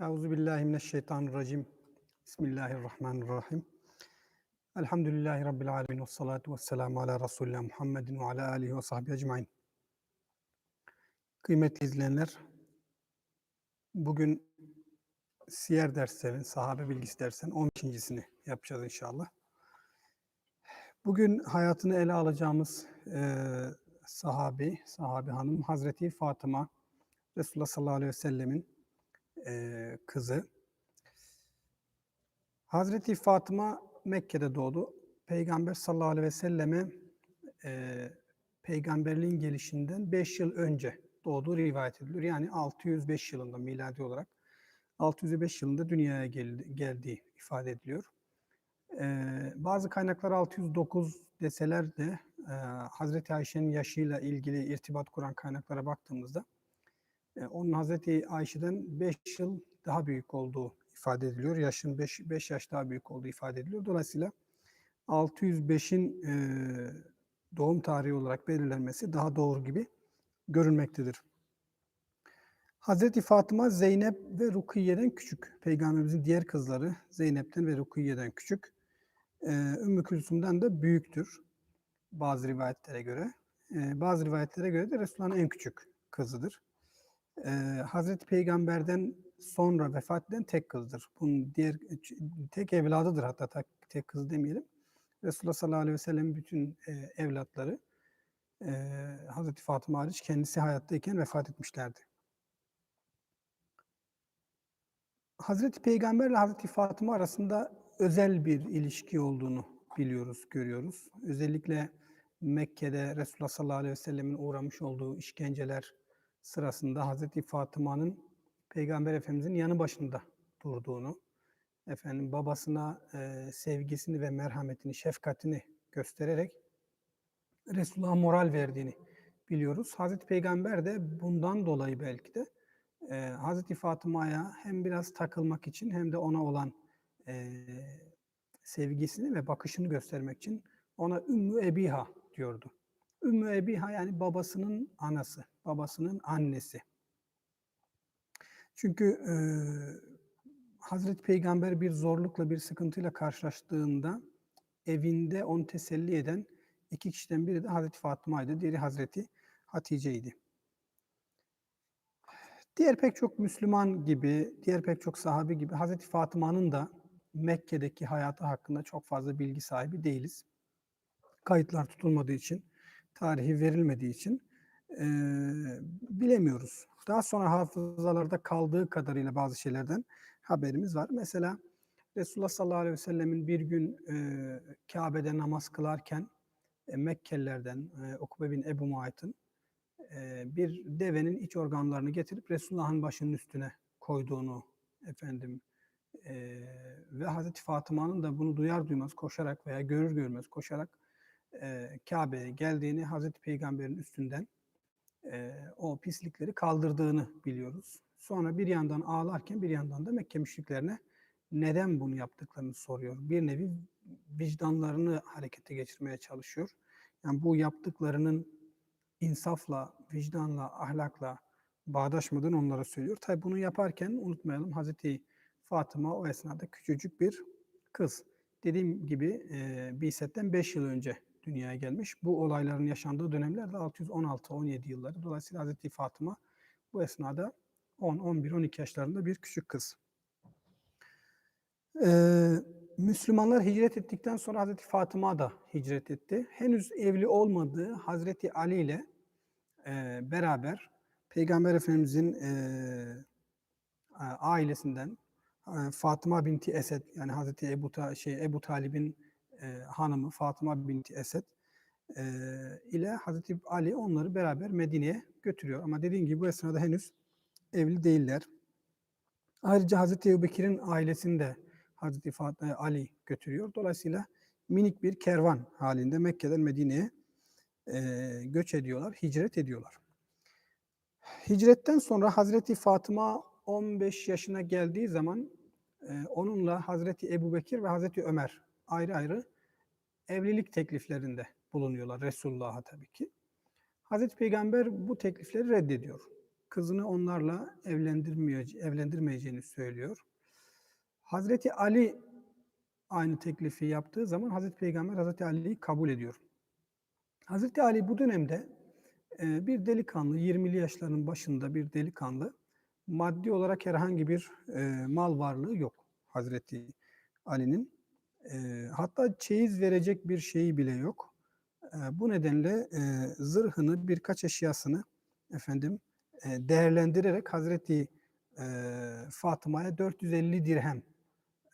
Euzu billahi mineşşeytanirracim. Bismillahirrahmanirrahim. Elhamdülillahi rabbil alamin ve salatu vesselamu ala Resulina Muhammedin ve ala alihi ve sahbihi ecmaîn. Kıymetli izleyenler, bugün siyer derslerin, sahabe bilgisi derslerinin 15.sini yapacağız inşallah. Bugün hayatını ele alacağımız eee sahabi, sahabi hanım Hazreti Fatıma Resulullah sallallahu aleyhi ve sellemin eee, kızı. Hazreti Fatıma Mekke'de doğdu. Peygamber sallallahu aleyhi ve selleme eee, peygamberliğin gelişinden 5 yıl önce doğduğu rivayet ediliyor. Yani 605 yılında miladi olarak 605 yılında dünyaya geldi, geldiği ifade ediliyor. Eee, bazı kaynaklar 609 deseler de eee, Hazreti Ayşe'nin yaşıyla ilgili irtibat kuran kaynaklara baktığımızda e, onun Hazreti Ayşe'den 5 yıl daha büyük olduğu ifade ediliyor. Yaşın 5, 5 yaş daha büyük olduğu ifade ediliyor. Dolayısıyla 605'in e, doğum tarihi olarak belirlenmesi daha doğru gibi görünmektedir. Hazreti Fatıma Zeynep ve Rukiye'den küçük. Peygamberimizin diğer kızları Zeynep'ten ve Rukiye'den küçük. E, Ümmü Külsüm'den de büyüktür bazı rivayetlere göre. E, bazı rivayetlere göre de Resulullah'ın en küçük kızıdır. Ee, Hazreti Peygamber'den sonra vefat eden tek kızdır. Bunun diğer tek evladıdır hatta tek, tek kız demeyelim. Resulullah sallallahu aleyhi ve sellem bütün e, evlatları e, Hazreti Fatıma hariç kendisi hayattayken vefat etmişlerdi. Hazreti Peygamber ile Hazreti Fatıma arasında özel bir ilişki olduğunu biliyoruz, görüyoruz. Özellikle Mekke'de Resulullah sallallahu aleyhi ve sellemin uğramış olduğu işkenceler sırasında Hazreti Fatıma'nın Peygamber Efendimizin yanı başında durduğunu, efendim babasına e, sevgisini ve merhametini, şefkatini göstererek Resulullah'a moral verdiğini biliyoruz. Hazreti Peygamber de bundan dolayı belki de e, Hazreti Fatıma'ya hem biraz takılmak için hem de ona olan e, sevgisini ve bakışını göstermek için ona Ümmü Ebiha diyordu. Ümmü Ebiha yani babasının anası, babasının annesi. Çünkü e, Hazreti Peygamber bir zorlukla, bir sıkıntıyla karşılaştığında evinde onu teselli eden iki kişiden biri de Hazreti Fatıma'ydı, diğeri Hazreti Hatice'ydi. Diğer pek çok Müslüman gibi, diğer pek çok sahabi gibi Hazreti Fatıma'nın da Mekke'deki hayatı hakkında çok fazla bilgi sahibi değiliz. Kayıtlar tutulmadığı için tarihi verilmediği için e, bilemiyoruz. Daha sonra hafızalarda kaldığı kadarıyla bazı şeylerden haberimiz var. Mesela Resulullah sallallahu aleyhi ve sellemin bir gün e, Kabe'de namaz kılarken e, Mekkelilerden e, Ukbe bin Ebu Muayt'ın e, bir devenin iç organlarını getirip Resulullah'ın başının üstüne koyduğunu efendim e, ve Hazreti Fatıma'nın da bunu duyar duymaz koşarak veya görür görmez koşarak e, Kabe'ye geldiğini, Hazreti Peygamber'in üstünden e, o pislikleri kaldırdığını biliyoruz. Sonra bir yandan ağlarken bir yandan da Mekke müşriklerine neden bunu yaptıklarını soruyor. Bir nevi vicdanlarını harekete geçirmeye çalışıyor. Yani bu yaptıklarının insafla, vicdanla, ahlakla bağdaşmadığını onlara söylüyor. Tabi bunu yaparken unutmayalım Hazreti Fatıma o esnada küçücük bir kız. Dediğim gibi e, Biset'ten 5 yıl önce dünyaya gelmiş. Bu olayların yaşandığı dönemlerde 616-17 yılları. Dolayısıyla Hazreti Fatıma bu esnada 10, 11, 12 yaşlarında bir küçük kız. Ee, Müslümanlar hicret ettikten sonra Hazreti Fatıma da hicret etti. Henüz evli olmadığı Hazreti Ali ile e, beraber Peygamber Efendimizin e, ailesinden e, Fatıma binti Esed yani Hazreti Ebu, Ta, şey, Ebu Talib'in e, hanımı Fatıma binti Esed e, ile Hazreti Ali onları beraber Medine'ye götürüyor. Ama dediğim gibi bu esnada henüz evli değiller. Ayrıca Hazreti Ebu Bekir'in ailesini de Hazreti Fatıma Ali götürüyor. Dolayısıyla minik bir kervan halinde Mekke'den Medine'ye e, göç ediyorlar, hicret ediyorlar. Hicretten sonra Hazreti Fatıma 15 yaşına geldiği zaman e, onunla Hazreti Ebu Bekir ve Hazreti Ömer ayrı ayrı evlilik tekliflerinde bulunuyorlar Resulullah'a tabii ki. Hazreti Peygamber bu teklifleri reddediyor. kızını onlarla evlendirmeye, evlendirmeyeceğini söylüyor. Hazreti Ali aynı teklifi yaptığı zaman Hazreti Peygamber Hazreti Ali'yi kabul ediyor. Hazreti Ali bu dönemde e, bir delikanlı, 20'li yaşlarının başında bir delikanlı, maddi olarak herhangi bir e, mal varlığı yok Hazreti Ali'nin. E, hatta çeyiz verecek bir şeyi bile yok. E, bu nedenle e, zırhını, birkaç eşyasını efendim e, değerlendirerek Hazreti e, Fatıma'ya 450 dirhem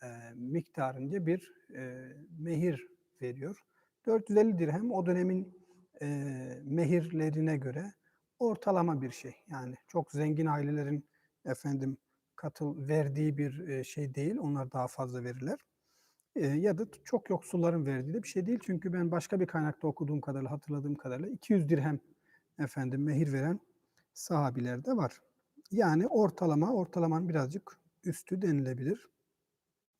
e, miktarınca bir e, mehir veriyor. 450 dirhem o dönemin e, mehirlerine göre ortalama bir şey. Yani çok zengin ailelerin efendim katıl verdiği bir şey değil. Onlar daha fazla verirler. E, ya da çok yoksulların verdiği de bir şey değil. Çünkü ben başka bir kaynakta okuduğum kadarıyla, hatırladığım kadarıyla 200 dirhem efendim mehir veren sahabiler de var. Yani ortalama, ortalamanın birazcık üstü denilebilir.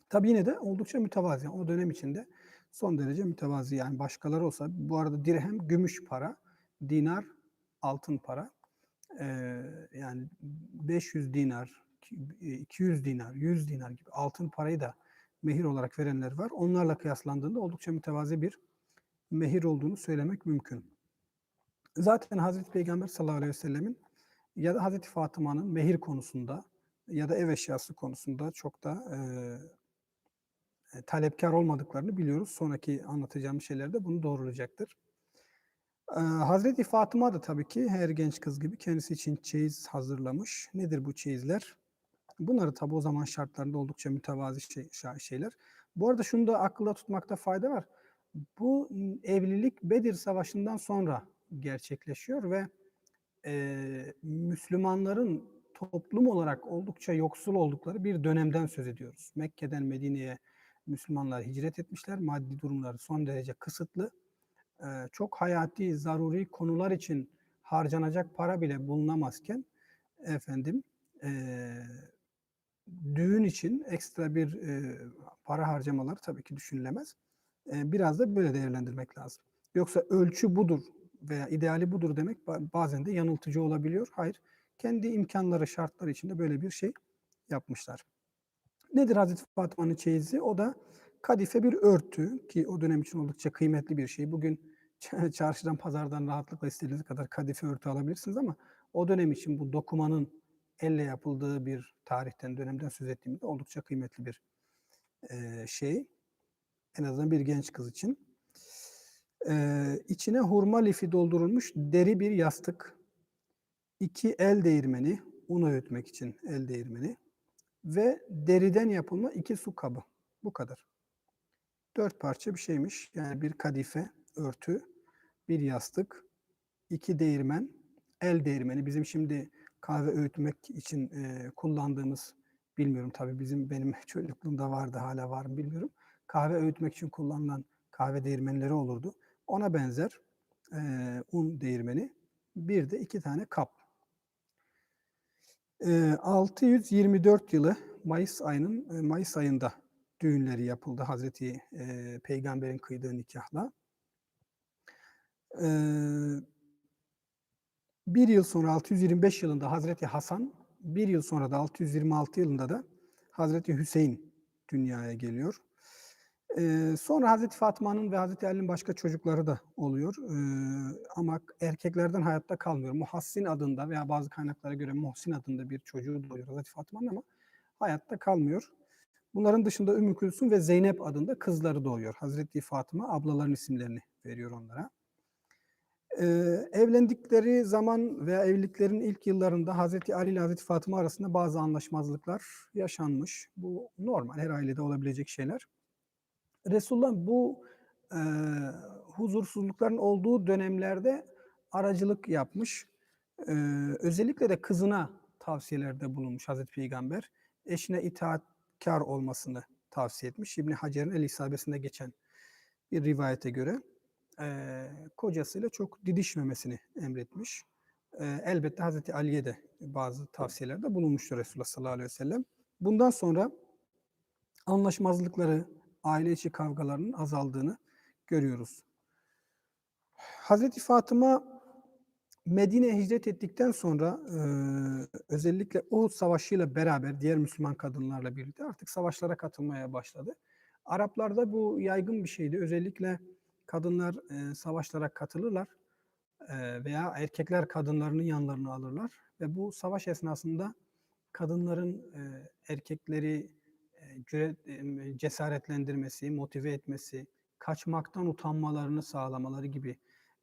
Tabii yine de oldukça mütevazi. O dönem içinde son derece mütevazi. Yani başkaları olsa, bu arada dirhem gümüş para, dinar altın para. Ee, yani 500 dinar, 200 dinar, 100 dinar gibi altın parayı da mehir olarak verenler var. Onlarla kıyaslandığında oldukça mütevazi bir mehir olduğunu söylemek mümkün. Zaten Hazreti Peygamber sallallahu aleyhi ve sellemin ya da Hazreti Fatıma'nın mehir konusunda ya da ev eşyası konusunda çok da e, talepkar olmadıklarını biliyoruz. Sonraki anlatacağım şeyler de bunu doğrulayacaktır. Ee, Hazreti Fatıma da tabii ki her genç kız gibi kendisi için çeyiz hazırlamış. Nedir bu çeyizler? Bunları tabii o zaman şartlarında oldukça mütevazi şey, şeyler. Bu arada şunu da akılda tutmakta fayda var. Bu evlilik Bedir Savaşı'ndan sonra gerçekleşiyor ve e, Müslümanların toplum olarak oldukça yoksul oldukları bir dönemden söz ediyoruz. Mekke'den Medine'ye Müslümanlar hicret etmişler. Maddi durumları son derece kısıtlı. E, çok hayati, zaruri konular için harcanacak para bile bulunamazken efendim e, düğün için ekstra bir e, para harcamaları tabii ki düşünülemez. E, biraz da böyle değerlendirmek lazım. Yoksa ölçü budur veya ideali budur demek bazen de yanıltıcı olabiliyor. Hayır, kendi imkanları, şartları içinde böyle bir şey yapmışlar. Nedir Hazreti Fatma'nın çeyizi? O da kadife bir örtü ki o dönem için oldukça kıymetli bir şey. Bugün çarşıdan, pazardan rahatlıkla istediğiniz kadar kadife örtü alabilirsiniz ama o dönem için bu dokumanın elle yapıldığı bir tarihten, dönemden söz ettiğimde oldukça kıymetli bir e, şey. En azından bir genç kız için. Ee, içine hurma lifi doldurulmuş deri bir yastık, iki el değirmeni, un öğütmek için el değirmeni ve deriden yapılma iki su kabı. Bu kadar. Dört parça bir şeymiş. Yani bir kadife, örtü, bir yastık, iki değirmen, el değirmeni. Bizim şimdi kahve öğütmek için e, kullandığımız, bilmiyorum tabii bizim benim çocukluğumda vardı hala var mı bilmiyorum. Kahve öğütmek için kullanılan kahve değirmenleri olurdu. Ona benzer e, un değirmeni. Bir de iki tane kap. E, 624 yılı Mayıs ayının e, Mayıs ayında düğünleri yapıldı Hazreti e, Peygamber'in kıydığı nikahla. E, bir yıl sonra 625 yılında Hazreti Hasan, bir yıl sonra da 626 yılında da Hazreti Hüseyin dünyaya geliyor. Ee, sonra Hazreti Fatma'nın ve Hazreti Ali'nin başka çocukları da oluyor. Ee, ama erkeklerden hayatta kalmıyor. Muhassin adında veya bazı kaynaklara göre Muhsin adında bir çocuğu doğuyor Hazreti Fatma'nın ama hayatta kalmıyor. Bunların dışında Ümmü Külsüm ve Zeynep adında kızları doğuyor. Hazreti Fatıma ablaların isimlerini veriyor onlara. Ee, evlendikleri zaman veya evliliklerin ilk yıllarında Hazreti Ali ile Hazreti Fatıma arasında bazı anlaşmazlıklar yaşanmış. Bu normal, her ailede olabilecek şeyler. Resulullah bu e, huzursuzlukların olduğu dönemlerde aracılık yapmış. E, özellikle de kızına tavsiyelerde bulunmuş Hazreti Peygamber. Eşine itaatkar olmasını tavsiye etmiş. İbni Hacer'in el isabesinde geçen bir rivayete göre e, kocasıyla çok didişmemesini emretmiş. E, elbette Hazreti Ali'ye de bazı tavsiyelerde bulunmuştur Resulullah sallallahu aleyhi ve sellem. Bundan sonra anlaşmazlıkları, aile içi kavgalarının azaldığını görüyoruz. Hazreti Fatıma Medine'ye hicret ettikten sonra e, özellikle Uhud Savaşı ile beraber diğer Müslüman kadınlarla birlikte artık savaşlara katılmaya başladı. Araplarda bu yaygın bir şeydi. Özellikle kadınlar e, savaşlara katılırlar e, veya erkekler kadınlarını yanlarına alırlar ve bu savaş esnasında kadınların e, erkekleri e, cüret, e, cesaretlendirmesi, motive etmesi, kaçmaktan utanmalarını sağlamaları gibi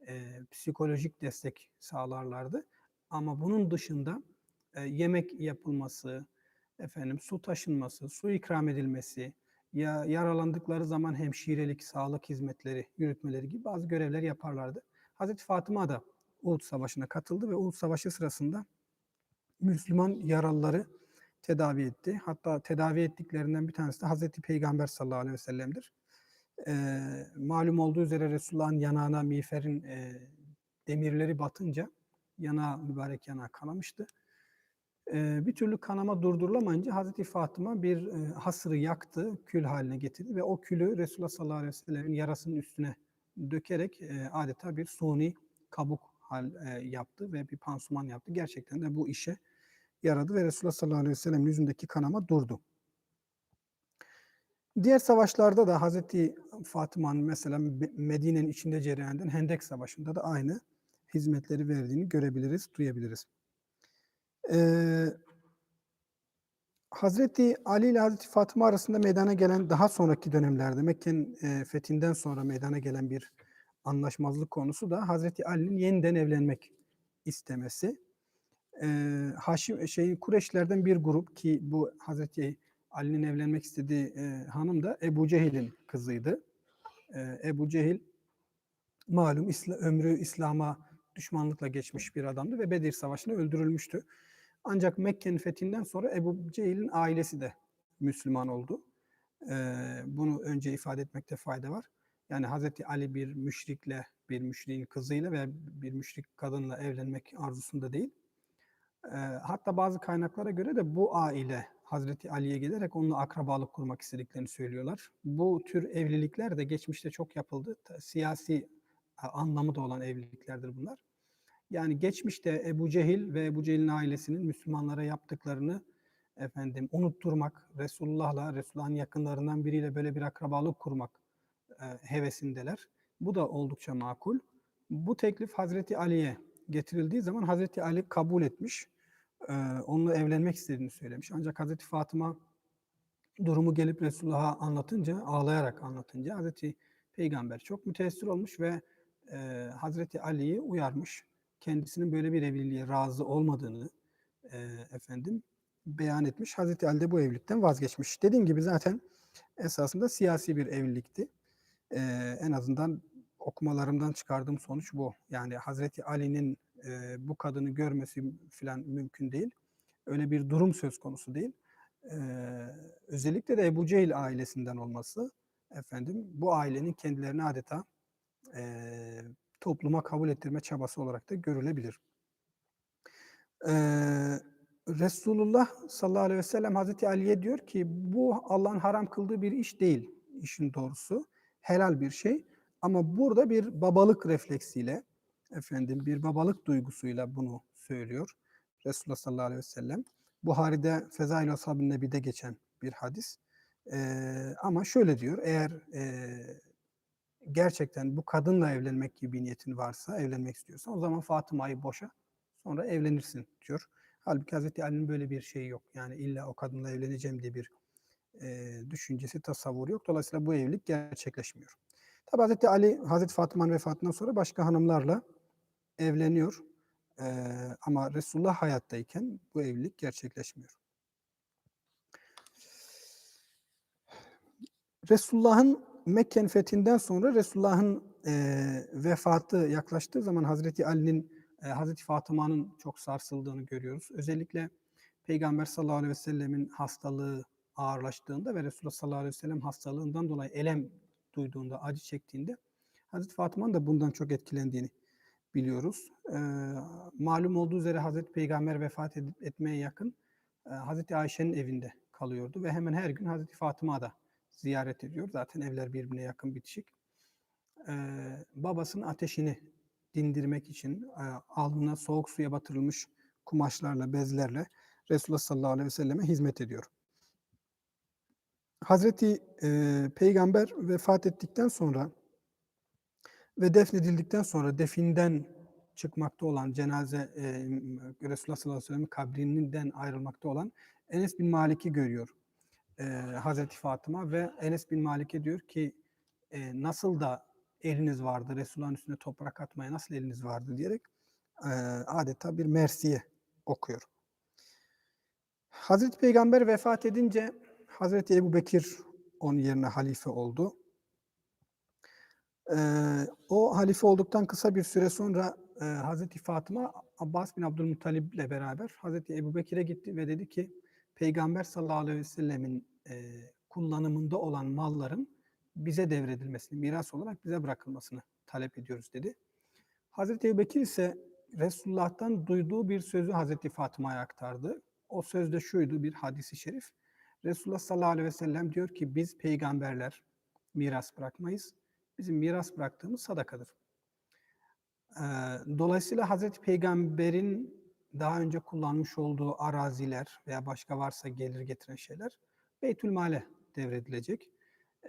e, psikolojik destek sağlarlardı. Ama bunun dışında e, yemek yapılması, efendim su taşınması, su ikram edilmesi, ya yaralandıkları zaman hemşirelik, sağlık hizmetleri yürütmeleri gibi bazı görevler yaparlardı. Hazreti Fatıma da Uhud Savaşı'na katıldı ve Uhud Savaşı sırasında Müslüman yaralıları tedavi etti. Hatta tedavi ettiklerinden bir tanesi de Hazreti Peygamber sallallahu aleyhi ve sellem'dir. Ee, malum olduğu üzere Resulullah'ın yanağına miğferin e, demirleri batınca yanağı, mübarek yanağı kanamıştı. Bir türlü kanama durdurulamayınca Hazreti Fatıma bir hasırı yaktı, kül haline getirdi ve o külü Resulullah sallallahu aleyhi ve sellem'in yarasının üstüne dökerek adeta bir suni kabuk hal yaptı ve bir pansuman yaptı. Gerçekten de bu işe yaradı ve Resulullah sallallahu aleyhi ve sellem'in yüzündeki kanama durdu. Diğer savaşlarda da Hazreti Fatıma'nın mesela Medine'nin içinde cereyan eden Hendek Savaşı'nda da aynı hizmetleri verdiğini görebiliriz, duyabiliriz. Ee, Hazreti Ali ile Hazreti Fatıma arasında meydana gelen daha sonraki dönemlerde Mekke'nin e, fethinden sonra meydana gelen bir anlaşmazlık konusu da Hazreti Ali'nin yeniden evlenmek istemesi. Ee, Haşim şey Kureşlerden bir grup ki bu Hazreti Ali'nin evlenmek istediği e, hanım da Ebu Cehil'in kızıydı. E, Ebu Cehil malum İsla, ömrü İslam'a düşmanlıkla geçmiş bir adamdı ve Bedir Savaşı'nda öldürülmüştü. Ancak Mekke'nin fethinden sonra Ebu Cehil'in ailesi de Müslüman oldu. E, bunu önce ifade etmekte fayda var. Yani Hazreti Ali bir müşrikle, bir müşriğin kızıyla ve bir müşrik kadınla evlenmek arzusunda değil. E, hatta bazı kaynaklara göre de bu aile Hazreti Ali'ye gelerek onunla akrabalık kurmak istediklerini söylüyorlar. Bu tür evlilikler de geçmişte çok yapıldı. Siyasi anlamı da olan evliliklerdir bunlar. Yani geçmişte Ebu Cehil ve Ebu Cehil'in ailesinin Müslümanlara yaptıklarını efendim unutturmak, Resulullah'la, Resulullah'ın yakınlarından biriyle böyle bir akrabalık kurmak e, hevesindeler. Bu da oldukça makul. Bu teklif Hazreti Ali'ye getirildiği zaman Hazreti Ali kabul etmiş e, onunla evlenmek istediğini söylemiş. Ancak Hazreti Fatıma durumu gelip Resulullah'a anlatınca, ağlayarak anlatınca Hazreti Peygamber çok müteessir olmuş ve e, Hazreti Ali'yi uyarmış. Kendisinin böyle bir evliliğe razı olmadığını e, efendim beyan etmiş. Hazreti Ali de bu evlilikten vazgeçmiş. Dediğim gibi zaten esasında siyasi bir evlilikti. E, en azından okumalarımdan çıkardığım sonuç bu. Yani Hazreti Ali'nin e, bu kadını görmesi falan mümkün değil. Öyle bir durum söz konusu değil. E, özellikle de Ebu Cehil ailesinden olması efendim bu ailenin kendilerini adeta e, topluma kabul ettirme çabası olarak da görülebilir. E, Resulullah sallallahu aleyhi ve sellem Hazreti Ali'ye diyor ki bu Allah'ın haram kıldığı bir iş değil işin doğrusu. Helal bir şey. Ama burada bir babalık refleksiyle efendim bir babalık duygusuyla bunu söylüyor Resulullah sallallahu aleyhi ve sellem. Buhari'de Fezail Ashab-ı Nebi'de geçen bir hadis. Ee, ama şöyle diyor, eğer e, gerçekten bu kadınla evlenmek gibi bir niyetin varsa, evlenmek istiyorsan o zaman Fatıma'yı boşa, sonra evlenirsin diyor. Halbuki Hazreti Ali'nin böyle bir şeyi yok. Yani illa o kadınla evleneceğim diye bir e, düşüncesi, tasavvuru yok. Dolayısıyla bu evlilik gerçekleşmiyor. Tabi Hazreti Ali, Hazreti Fatıma'nın vefatından sonra başka hanımlarla evleniyor. Ee, ama Resulullah hayattayken bu evlilik gerçekleşmiyor. Resulullah'ın Mekke'nin fethinden sonra Resulullah'ın e, vefatı yaklaştığı zaman Hazreti Ali'nin, e, Hazreti Fatıma'nın çok sarsıldığını görüyoruz. Özellikle Peygamber sallallahu aleyhi ve sellemin hastalığı ağırlaştığında ve Resulullah sallallahu aleyhi ve sellem hastalığından dolayı elem duyduğunda, acı çektiğinde Hazreti Fatıma'nın da bundan çok etkilendiğini biliyoruz. E, malum olduğu üzere Hazreti Peygamber vefat edip etmeye yakın e, Hazreti Ayşe'nin evinde kalıyordu ve hemen her gün Hazreti Fatıma da ziyaret ediyor. Zaten evler birbirine yakın bitişik. E, babasının ateşini dindirmek için e, alnına soğuk suya batırılmış kumaşlarla, bezlerle Resulullah sallallahu aleyhi ve selleme hizmet ediyor. Hazreti e, Peygamber vefat ettikten sonra ve defnedildikten sonra definden çıkmakta olan cenaze e, Resulullah sallallahu aleyhi ve sellem'in kabrinden ayrılmakta olan Enes bin Malik'i görüyor e, Hazreti Fatıma ve Enes bin Malik'e diyor ki e, nasıl da eliniz vardı Resulullah'ın üstüne toprak atmaya nasıl eliniz vardı diyerek e, adeta bir mersiye okuyor. Hazreti Peygamber vefat edince Hazreti Ebu Bekir onun yerine halife oldu. Ee, o halife olduktan kısa bir süre sonra e, Hazreti Fatıma Abbas bin Abdülmuttalib ile beraber Hazreti Ebu Bekir'e gitti ve dedi ki Peygamber sallallahu aleyhi ve sellemin e, kullanımında olan malların bize devredilmesini, miras olarak bize bırakılmasını talep ediyoruz dedi. Hazreti Ebu Bekir ise Resulullah'tan duyduğu bir sözü Hazreti Fatıma'ya aktardı. O söz de şuydu bir hadisi şerif. Resulullah sallallahu aleyhi ve sellem diyor ki biz peygamberler miras bırakmayız. Bizim miras bıraktığımız sadakadır. Ee, dolayısıyla Hazreti Peygamber'in daha önce kullanmış olduğu araziler veya başka varsa gelir getiren şeyler Beytülmale devredilecek.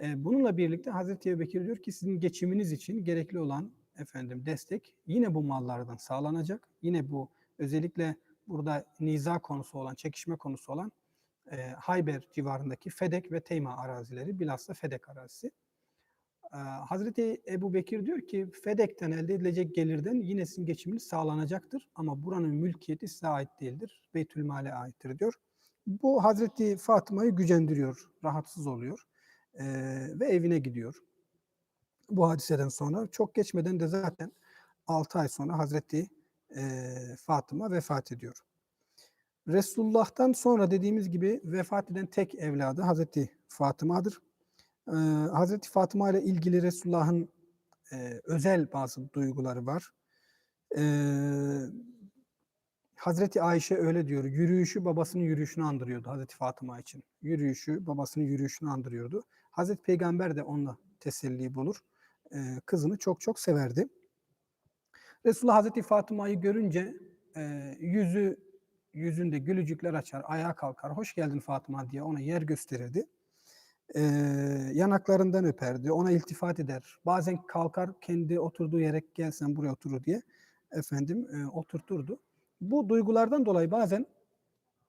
Ee, bununla birlikte Hazreti Ebubekir diyor ki sizin geçiminiz için gerekli olan efendim destek yine bu mallardan sağlanacak. Yine bu özellikle burada niza konusu olan, çekişme konusu olan e, Hayber civarındaki Fedek ve Teyma arazileri, bilhassa Fedek arazisi. E, Hazreti Ebu Bekir diyor ki Fedek'ten elde edilecek gelirden yine sizin geçiminiz sağlanacaktır ama buranın mülkiyeti size ait değildir. Beytülmale aittir diyor. Bu Hazreti Fatıma'yı gücendiriyor, rahatsız oluyor e, ve evine gidiyor. Bu hadiseden sonra çok geçmeden de zaten 6 ay sonra Hazreti e, Fatıma vefat ediyor. Resulullah'tan sonra dediğimiz gibi vefat eden tek evladı Hazreti Fatıma'dır. Hazreti Fatıma ile ilgili Resulullah'ın e, özel bazı duyguları var. Ee, Hazreti Ayşe öyle diyor, yürüyüşü babasının yürüyüşünü andırıyordu Hazreti Fatıma için. Yürüyüşü babasının yürüyüşünü andırıyordu. Hazreti Peygamber de onunla teselli bulur. Ee, kızını çok çok severdi. Resulullah Hazreti Fatıma'yı görünce e, yüzü yüzünde gülücükler açar, ayağa kalkar, hoş geldin Fatıma diye ona yer gösterirdi. Ee, yanaklarından öperdi, ona iltifat eder. Bazen kalkar kendi oturduğu yere gelsen buraya oturur diye efendim e, oturturdu. Bu duygulardan dolayı bazen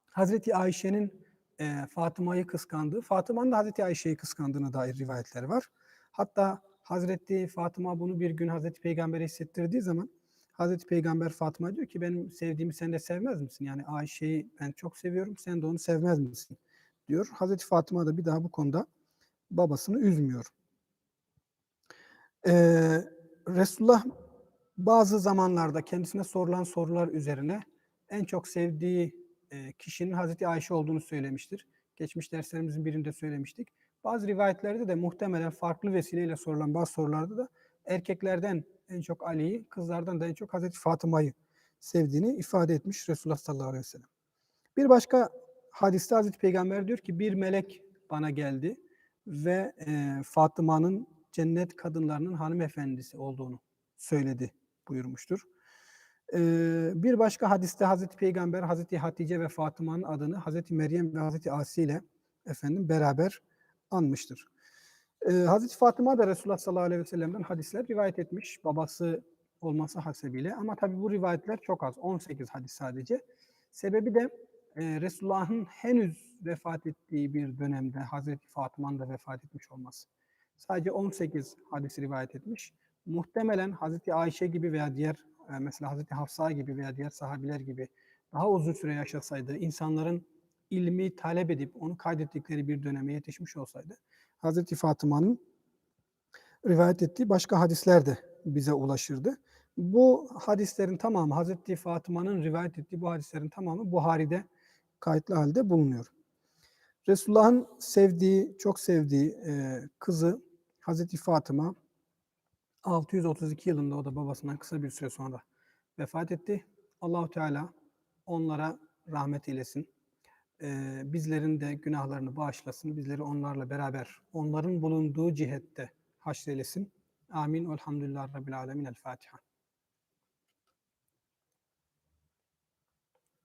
Hazreti Ayşe'nin e, Fatıma'yı kıskandığı, Fatıma'nın da Hazreti Ayşe'yi kıskandığına dair rivayetler var. Hatta Hazreti Fatıma bunu bir gün Hazreti Peygamber'e hissettirdiği zaman Hazreti Peygamber Fatıma diyor ki benim sevdiğimi sen de sevmez misin? Yani Ayşe'yi ben çok seviyorum sen de onu sevmez misin? Diyor. Hazreti Fatıma da bir daha bu konuda babasını üzmüyor. Ee, Resulullah bazı zamanlarda kendisine sorulan sorular üzerine en çok sevdiği e, kişinin Hazreti Ayşe olduğunu söylemiştir. Geçmiş derslerimizin birinde söylemiştik. Bazı rivayetlerde de muhtemelen farklı vesileyle sorulan bazı sorularda da erkeklerden en çok Ali'yi, kızlardan da en çok Hazreti Fatıma'yı sevdiğini ifade etmiş Resulullah sallallahu aleyhi ve sellem. Bir başka hadiste Hazreti Peygamber diyor ki bir melek bana geldi ve e, Fatıma'nın cennet kadınlarının hanımefendisi olduğunu söyledi buyurmuştur. E, bir başka hadiste Hazreti Peygamber Hazreti Hatice ve Fatıma'nın adını Hazreti Meryem ve Hazreti Asi ile efendim beraber anmıştır. Ee, Hazreti Fatıma da Resulullah sallallahu aleyhi ve sellem'den hadisler rivayet etmiş. Babası olması hasebiyle. Ama tabii bu rivayetler çok az. 18 hadis sadece. Sebebi de e, Resulullah'ın henüz vefat ettiği bir dönemde Hazreti Fatıma'nın da vefat etmiş olması. Sadece 18 hadis rivayet etmiş. Muhtemelen Hazreti Ayşe gibi veya diğer e, mesela Hazreti Hafsa gibi veya diğer sahabiler gibi daha uzun süre yaşasaydı, insanların ilmi talep edip onu kaydettikleri bir döneme yetişmiş olsaydı Hazreti Fatıma'nın rivayet ettiği başka hadisler de bize ulaşırdı. Bu hadislerin tamamı, Hazreti Fatıma'nın rivayet ettiği bu hadislerin tamamı Buhari'de kayıtlı halde bulunuyor. Resulullah'ın sevdiği, çok sevdiği e, kızı Hazreti Fatıma 632 yılında o da babasından kısa bir süre sonra vefat etti. Allahu Teala onlara rahmet eylesin e, bizlerin de günahlarını bağışlasın. Bizleri onlarla beraber onların bulunduğu cihette haşrelesin. Amin. Elhamdülillah Rabbil Alemin. El Fatiha.